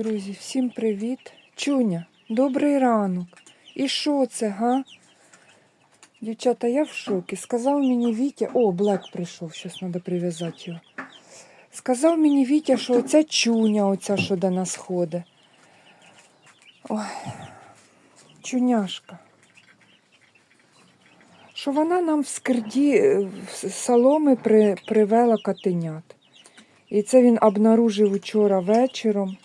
Друзі, всім привіт. Чуня, добрий ранок. І що це, га? Дівчата, я в шокі. Сказав мені Вітя, о, Блек прийшов, зараз треба прив'язати його. Сказав мені Вітя, що оця чуня, оця, що до нас ходить. Ой, чуняшка. Що вона нам в скирді е, в соломи при, привела котенят. І це він обнаружив учора вечором.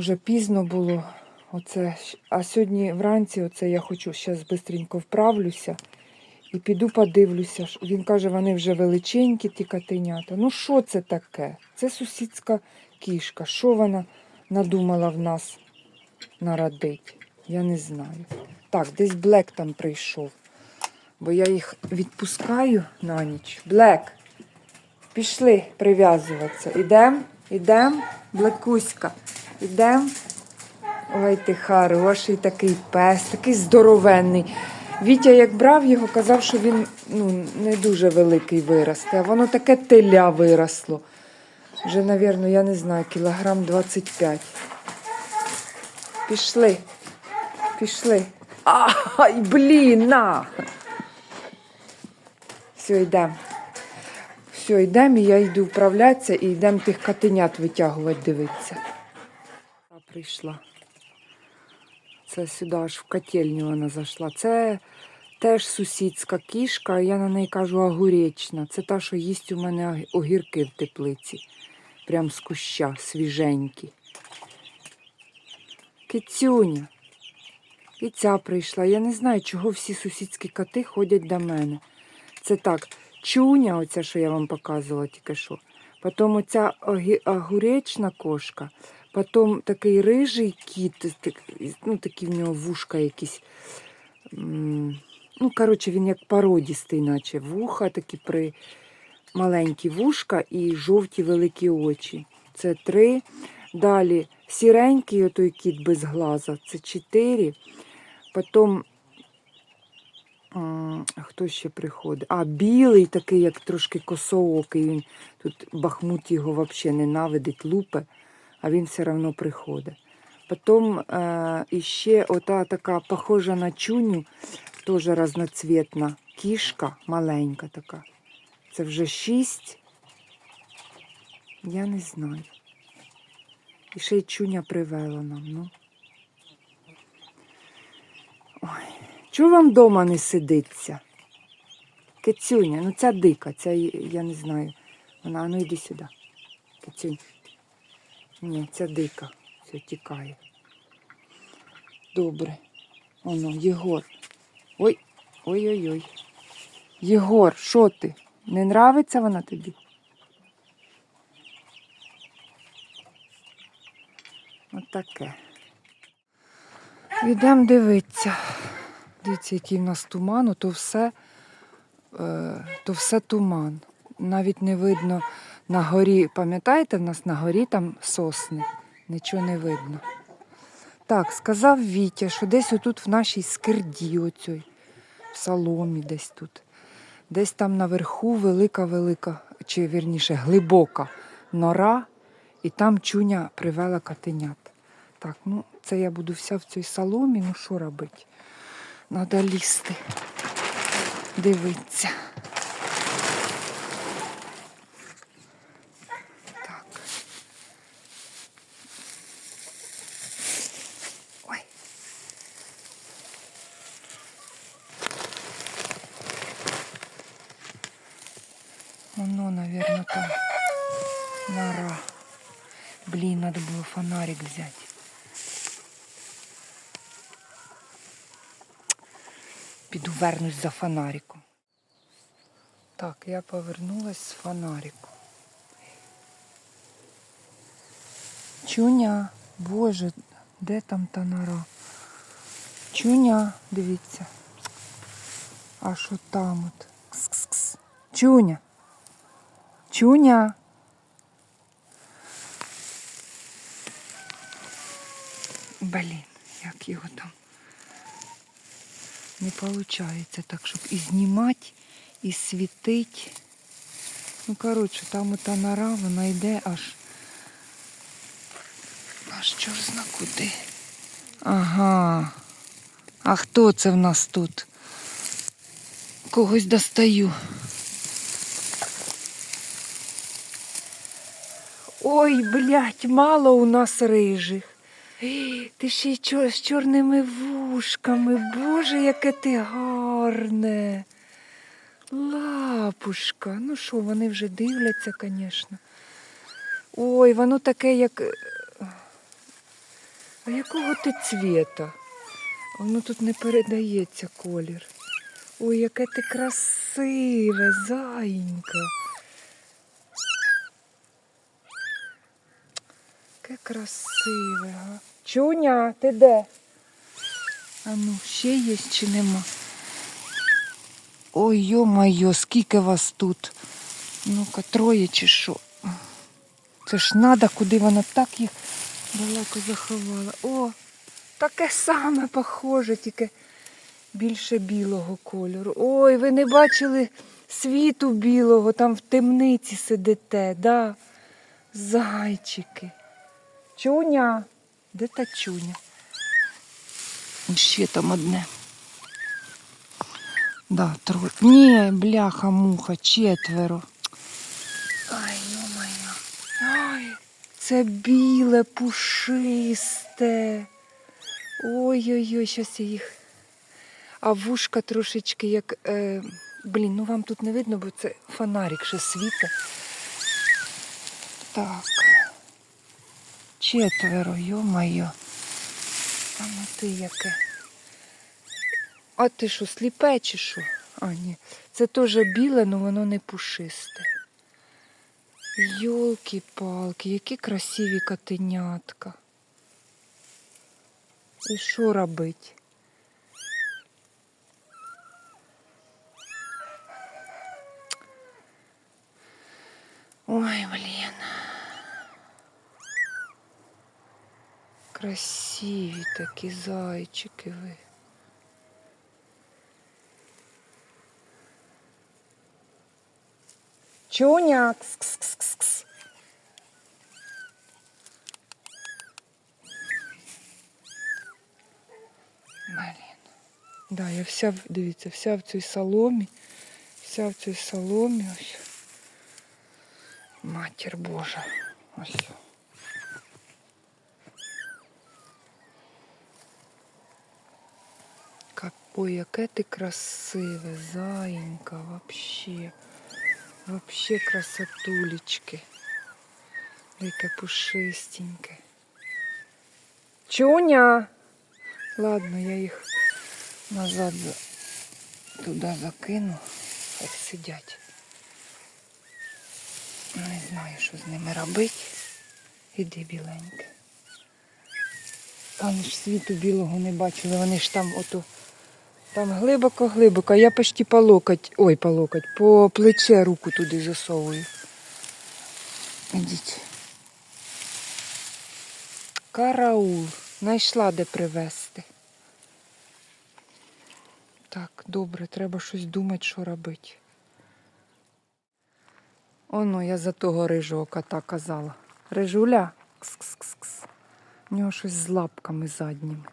Уже пізно було. Оце, а сьогодні вранці оце я хочу зараз швидко вправлюся і піду подивлюся. Він каже, вони вже величенькі, ті котенята. Ну що це таке? Це сусідська кішка. Що вона надумала в нас народить? Я не знаю. Так, десь Блек там прийшов. Бо я їх відпускаю на ніч. Блек, пішли прив'язуватися. Ідем, ідем, Блекуська, ідем. Ой, ти хороший такий пес, такий здоровенний. Вітя, як брав його, казав, що він ну, не дуже великий виросте, а воно таке теля виросло. Вже, напевно, я не знаю, кілограм 25. Пішли. Пішли. Ай, блін, на! Все, йдемо. Все, йдемо, і я йду вправлятися і йдемо тих котенят витягувати, дивитися. Прийшла. Це сюди аж в котельню вона зайшла. Це теж сусідська кішка, я на неї кажу огуречна. Це та, що їсть у мене огірки в теплиці. Прям з куща, свіженькі. Кицюня. І ця прийшла. Я не знаю, чого всі сусідські коти ходять до мене. Це так, чуня, оця, що я вам показувала тільки що. Потім оця огуречна кошка, потім такий рижий кіт, ну такі в нього вушка якісь. Ну, коротше, він як породістий, наче вуха, такі при маленькі вушка і жовті великі очі. Це три. Далі сіренький отой кіт без глаза, це чотири. Потім хто ще приходить? А, білий такий, як трошки косоокий. Він тут Бахмут його взагалі ненавидить, лупе, а він все одно приходить. Потім е, іще ота така похожа на чуню, теж разноцвітна кішка, маленька така. Це вже шість. Я не знаю. І ще й чуня привела нам. Ну. Ой. Чого вам вдома не сидиться? Кицюня, ну ця дика, ця я- не знаю. Вона, ну йди сюди. Кицюнь. Ні, ця дика. Все, тікає. Добре. Оно, Єгор. Ой, ой-ой-ой. Єгор, що ти? Не нравиться вона тобі? От таке. Йдемо дивитися. Дивіться, який в нас туман, то все, е, то все туман. Навіть не видно на горі, пам'ятаєте, в нас на горі там сосни, нічого не видно. Так, сказав Вітя, що десь отут в нашій скирді, оцій, в соломі десь тут. Десь там наверху велика-велика, чи вірніше глибока нора, і там чуня привела котенят. Так, ну це я буду вся в цій соломі, ну що робити? Надо лізти. Дивитися. Так. Ой. Воно, наверное, там нора. Блин, надо было фонарик взять. Піду вернусь за фонариком. Так, я повернулась з фонариком. Чуня, боже, де там та нора? Чуня, дивіться. А що там от? Кс-кс-кс. Чуня. Чуня. Блін, як його там не виходить так, щоб і знімати, і світить. Ну, коротше, там ота нора, вона йде аж. Аж чорзна куди. Ага. А хто це в нас тут? Когось достаю. Ой, блядь, мало у нас рижих. Ти ще й з чорними вушками. Боже, яке ти гарне. Лапушка. Ну що, вони вже дивляться, звісно. Ой, воно таке, як. е, А якого ти цвіта? Воно тут не передається колір. Ой, яке ти красиве, зайенька. Яке красиве, га. Чуня, ти де? А ну, ще є чи нема? Ой, йо-майо, скільки вас тут? Ну-ка, троє чи що? Це ж надо, куди вона так їх далеко заховала. О, таке саме похоже, тільки більше білого кольору. Ой, ви не бачили світу білого, там в темниці сидите, да? Зайчики. Чуня. Де та чуня? Ще там одне. Да, троє. Ні, бляха, муха, четверо. Ай, йо-моє. Ай, це біле, пушисте. Ой-ой-ой, щас я їх. А вушка трошечки як. Е, блін, ну вам тут не видно, бо це фонарик ще світить. Так. Четверо, йо-моє. А ну ти яке. А ти що, сліпе чи що? А, ні. Це теж біле, але воно не пушисте. Йолки-палки, які красиві котенятка. І що робить? Ой, блін. Красиві такі зайчики ви. Чуня. Кс-кс-кс-кс. Блін. Да, я вся, дивіться, вся в цій соломі. Вся в цій соломі. Ось. Матір Божа. Ось. Ой, яке ти красиве, заїнька, вообще. Вообще красотулечки. Яке пушистеньке. Чуня. Ладно, я їх назад туди закину. Хай сидять. Не знаю, що з ними робити. Іди біленьке. Вони ж світу білого не бачили, вони ж там ото. Там глибоко-глибоко, я почти по локоть, ой, по локоть, по плече руку туди засовую. Ідіть. Караул. Знайшла де привезти. Так, добре, треба щось думати, що робити. Оно, я за того рижого кота казала. Рижуля. Кс-кс-кс-кс. У нього щось з лапками задніми.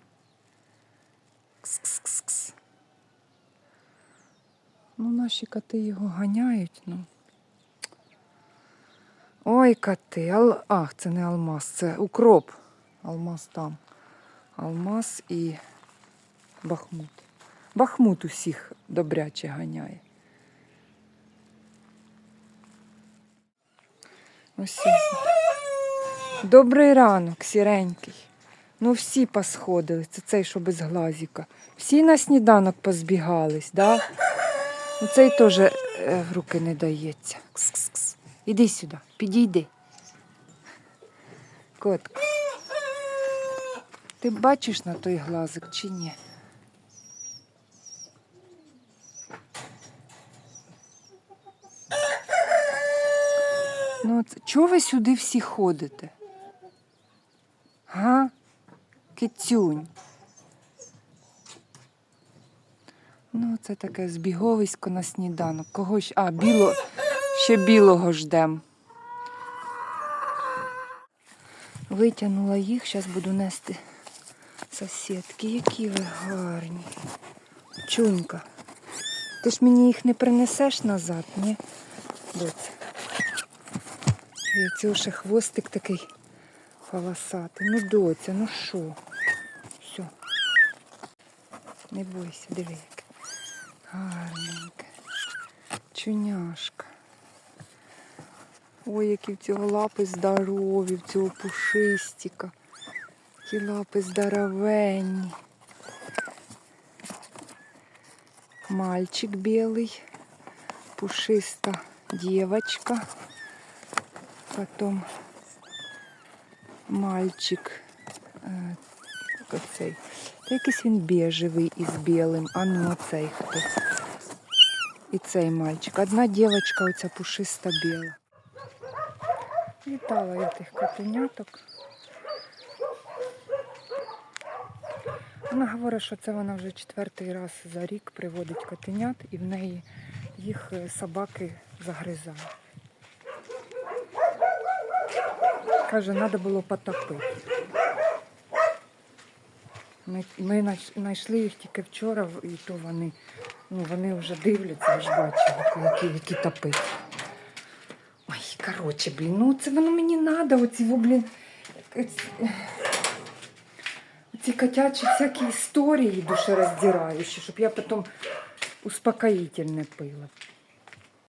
Кс-кс-кс-кс. Ну, наші коти його ганяють, ну. Ой, коти. Ал... Ах, це не алмаз, це укроп. Алмаз там. Алмаз і Бахмут. Бахмут усіх добряче ганяє. Ось. Добрий ранок, сіренький. Ну, всі посходили. Це цей, що без глазіка. Всі на сніданок позбігались, да? Ну, цей теж е, в руки не дається. Кс-кс-кс. Іди сюди, підійди. Котка. Ти бачиш на той глазик чи ні? Ну, от чого ви сюди всі ходите? Га? Кицюнь. Ну, це таке збіговисько на сніданок. Когось. А, біло. Ще білого ждем. Витягнула їх, зараз буду нести сусідки. Які ви гарні. Чунька. Ти ж мені їх не принесеш назад, ні? Доця. І цього ще хвостик такий полосатий. Ну, доця, ну що? Все. Не бойся, диви яке. Гарненьке. Чуняшка. Ой, які в цього лапи здорові, в цього пушистіка. Які лапи здоровенні. Мальчик белый, пушиста девочка, потом мальчик, е, оцей, та якийсь він бежевий із білим, а ну оцей хто. І цей мальчик. Одна дівчинка, оця пушиста біла. Вітала я тих котеняток. Вона говорить, що це вона вже четвертий раз за рік приводить котенят і в неї їх е, собаки загризають. Каже, треба було потопити. Ми, ми знайшли їх тільки вчора, і то вони, ну, вони вже дивляться, ж бачили, які, які топити. Ой, коротше, блін, ну це воно мені треба, оці, блін, оці- ці котячі всякі історії душероздираючі, щоб я потім успокоїтельне пила.